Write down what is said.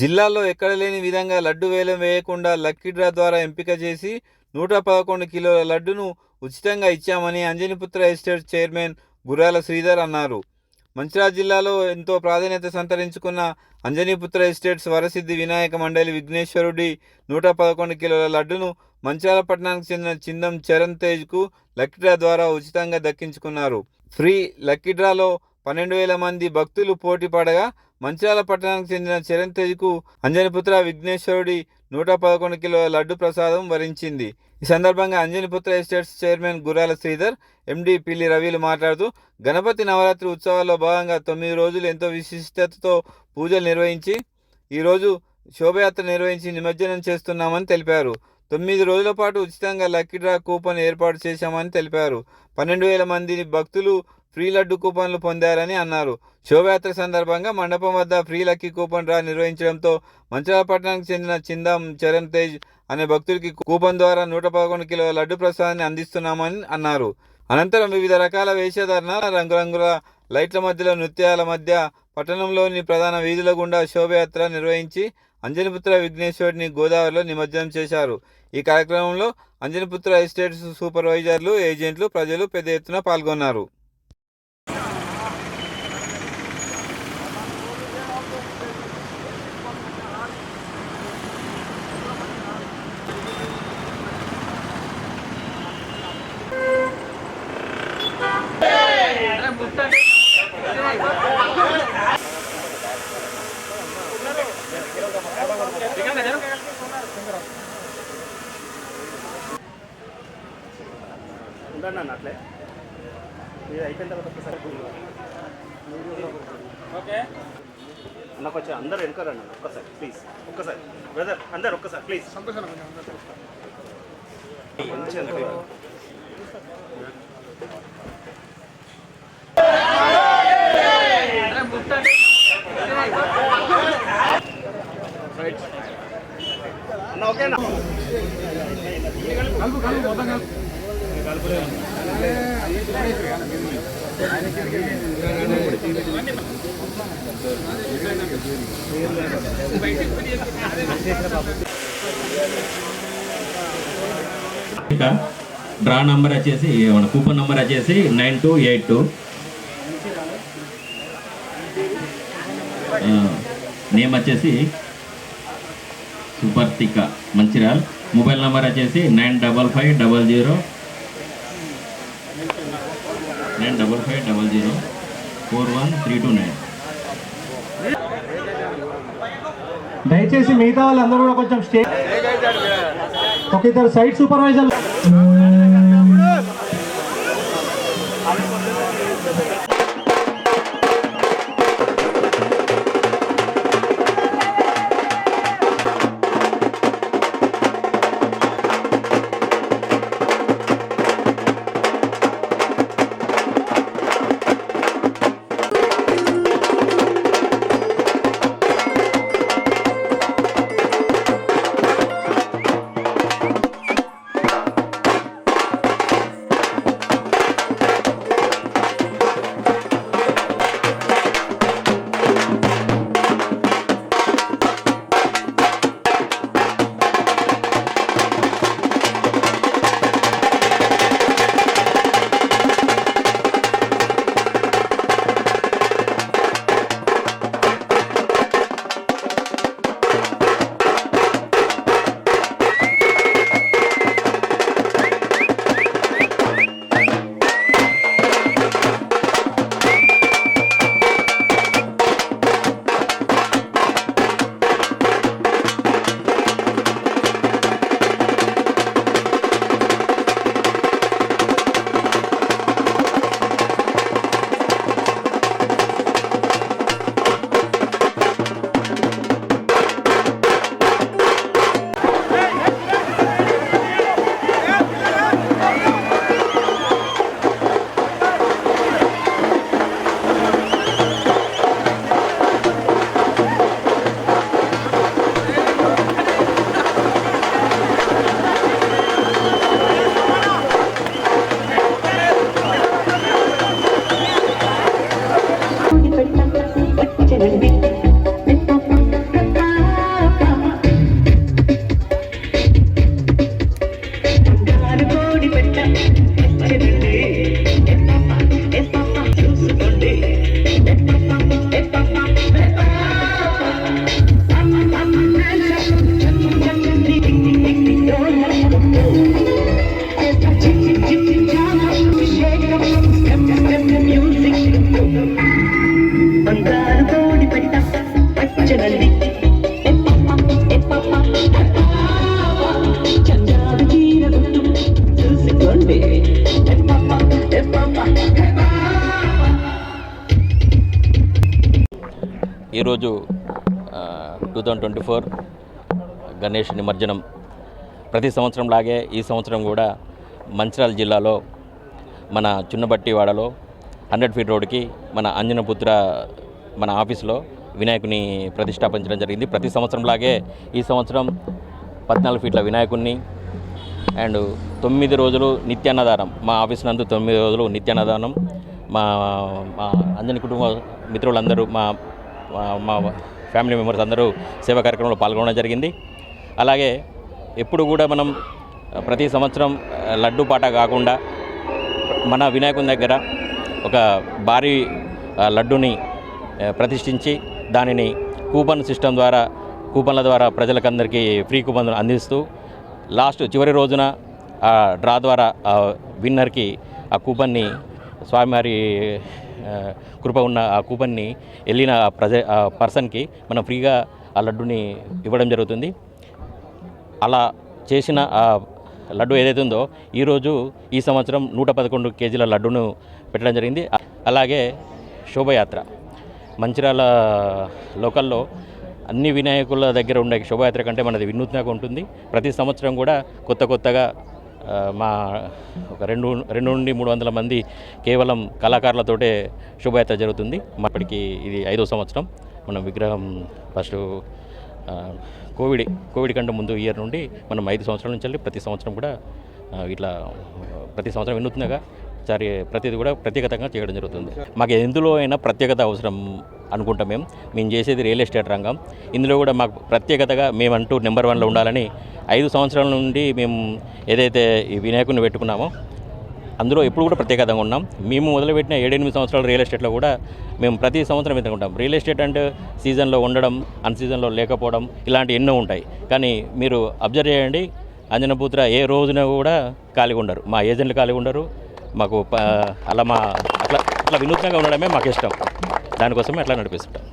జిల్లాలో ఎక్కడ లేని విధంగా లడ్డు వేలం వేయకుండా లక్కీ డ్రా ద్వారా ఎంపిక చేసి నూట పదకొండు కిలోల లడ్డును ఉచితంగా ఇచ్చామని అంజనిపుత్ర ఎస్టేట్ చైర్మన్ గుర్రాల శ్రీధర్ అన్నారు. మంచిరాజ్ జిల్లాలో ఎంతో ప్రాధాన్యత సంతరించుకున్న అంజనీపుత్ర ఎస్టేట్స్ వరసిద్ధి వినాయక మండలి విఘ్నేశ్వరుడి నూట పదకొండు కిలోల లడ్డును మంచిర్యాల పట్టణానికి చెందిన చిందం చరణ్ తేజ్కు లక్కీ డ్రా ద్వారా ఉచితంగా దక్కించుకున్నారు. ఫ్రీ లక్కీ డ్రాలో పన్నెండు వేల మంది భక్తులు పోటీ పడగా మంచిర్యాల పట్టణానికి చెందిన చరణ్ తేజ్కు అంజనిపుత్ర విఘ్నేశ్వరుడి నూట పదకొండు కిలోల లడ్డు ప్రసాదం వరించింది. ఈ సందర్భంగా అంజనిపుత్ర ఎస్టేట్స్ చైర్మన్ గుర్రాల శ్రీధర్ ఎండి పిల్లి రవిలు మాట్లాడుతూ గణపతి నవరాత్రి ఉత్సవాల్లో భాగంగా తొమ్మిది రోజులు ఎంతో విశిష్టతతో పూజలు నిర్వహించి ఈరోజు శోభయాత్ర నిర్వహించి నిమజ్జనం చేస్తున్నామని తెలిపారు. తొమ్మిది రోజుల పాటు ఉచితంగా లక్కీ డ్రా కూపన్ ఏర్పాటు చేశామని తెలిపారు. పన్నెండు వేల మంది భక్తులు ఫ్రీ లడ్డు కూపన్లు పొందారని అన్నారు. శోభయాత్ర సందర్భంగా మండపం వద్ద ఫ్రీ లక్కీ కూపన్ డ్రా నిర్వహించడంతో మంచిర్యాల చెందిన చిందం చరణ్ తేజ్ అనే భక్తుడికి కూపన్ ద్వారా నూట పదకొండు కిలోల లడ్డు ప్రసాదాన్ని అందిస్తున్నామని అన్నారు. అనంతరం వివిధ రకాల వేషధారణ రంగురంగుల లైట్ల మధ్యలో నృత్యాల మధ్య పట్టణంలోని ప్రధాన వీధుల గుండా శోభయాత్ర నిర్వహించి అంజనిపుత్ర విఘ్నేశ్వరుడిని గోదావరిలో నిమజ్జనం చేశారు. ఈ కార్యక్రమంలో అంజనిపుత్ర ఎస్టేట్స్ సూపర్వైజర్లు ఏజెంట్లు ప్రజలు పెద్ద ఎత్తున పాల్గొన్నారు. అన్న అట్లే. ఇది అయిపోయిన తర్వాత ఒక్కసారి ఓకే. అన్న కొంచెం అందరు వెనకారండి ఒక్కసారి ప్లీజ్ ఒక్కసారి. బ్రదర్ అందరు ఒక్కసారి ప్లీజ్ కొంచెం వెనకాల. అన్న ఓకేనా? డ్రా నంబర్ వచ్చేసి మన కూపన్ నంబర్ వచ్చేసి nine two eight two. Name వచ్చేసి సుపర్తిక మంచిర్యాల్. మొబైల్ నెంబర్ వచ్చేసి nine double five double zero nine double five double zero four one three two nine దయచేసి మిగతా వాళ్ళందరూ కూడా కొంచెం స్టే ఒక ఇద్దరు సైట్ సూపర్వైజర్ ఈరోజు two thousand twenty four Ganesh నిమజ్జనం. ప్రతి సంవత్సరం లాగే ఈ సంవత్సరం కూడా మంచిర్యాల జిల్లాలో మన చిన్నబట్టివాడలో హండ్రెడ్ ఫీట్ రోడ్కి మన అంజనపుత్ర మన ఆఫీస్లో వినాయకుని ప్రతిష్టాపించడం జరిగింది. ప్రతి సంవత్సరం లాగే ఈ సంవత్సరం పద్నాలుగు ఫీట్ల వినాయకుడిని అండ్ తొమ్మిది రోజులు నిత్యాన్నదానం. మా ఆఫీస్ నందు తొమ్మిది రోజులు నిత్యాన్నదానం. మా మా అంజని కుటుంబ మిత్రులందరూ మా మా- ఫ్యామిలీ మెంబర్స్ అందరూ సేవా కార్యక్రమంలో పాల్గొనడం జరిగింది. అలాగే ఎప్పుడు కూడా మనం ప్రతి సంవత్సరం లడ్డు పాట కాకుండా మన వినాయకుని దగ్గర ఒక భారీ లడ్డుని ప్రతిష్ఠించి దానిని కూపన్ సిస్టమ్ ద్వారా కూపన్ల ద్వారా ప్రజలకందరికీ ఫ్రీ కూపన్ అందిస్తూ లాస్ట్ చివరి రోజున ఆ డ్రా ద్వారా ఆ విన్నర్కి ఆ కూపన్ని స్వామివారి కృప ఉన్న ఆ కూపన్ని వెళ్ళిన ప్రజ ఆ పర్సన్కి మనం ఫ్రీగా ఆ లడ్డుని ఇవ్వడం జరుగుతుంది. అలా చేసిన ఆ లడ్డు ఏదైతే ఉందో ఈరోజు ఈ సంవత్సరం నూట పదకొండు కేజీల లడ్డును పెట్టడం జరిగింది. అలాగే శోభయాత్ర. మంచిర్యాల లోకల్లో అన్ని వినాయకుల దగ్గర ఉండే శోభయాత్ర కంటే మనది వినూత్నంగా ఉంటుంది. ప్రతి సంవత్సరం కూడా కొత్త కొత్తగా మా ఒక రెండు రెండు నుండి మూడు వందల మంది కేవలం కళాకారులతోటే శుభయాత్ర జరుగుతుంది. అప్పటికి ఇది ఐదో సంవత్సరం. మనం విగ్రహం ఫస్ట్ కోవిడ్ కోవిడ్ కంటే ముందు ఇయర్ నుండి మనం ఐదు సంవత్సరాల నుంచి వెళ్ళి ప్రతి సంవత్సరం కూడా ఇట్లా ప్రతి సంవత్సరం వినూత్నంగా సరే ప్రతిది కూడా ప్రత్యేకతంగా చేయడం జరుగుతుంది. మాకు ఎందులో అయినా ప్రత్యేకత అవసరం అనుకుంటాం మేము. మేము చేసేది రియల్ ఎస్టేట్ రంగం. ఇందులో కూడా మాకు ప్రత్యేకతగా మేమంటూ నెంబర్ వన్లో ఉండాలని ఐదు సంవత్సరాల నుండి మేము ఏదైతే ఈ వినాయకుడిని పెట్టుకున్నామో అందులో ఎప్పుడు కూడా ప్రత్యేకతగా ఉన్నాం. మేము మొదలుపెట్టిన ఏడెనిమిది సంవత్సరాలు రియల్ ఎస్టేట్లో కూడా మేము ప్రతి సంవత్సరం ఎదుర్కొంటాం రియల్ ఎస్టేట్ అంటే సీజన్లో ఉండడం అన్ సీజన్లో లేకపోవడం ఇలాంటి ఎన్నో ఉంటాయి. కానీ మీరు అబ్జర్వ్ చేయండి అంజనపుత్ర ఏ రోజున కూడా ఖాళీగా ఉండరు. మా ఏజెంట్లు ఖాళీగా ఉండరు. మాకు ప- అలా మా అట్లా అట్లా వినూత్నంగా ఉండడమే మాకు ఇష్టం దానికోసమే అట్లా నడిపిస్తుంటాం.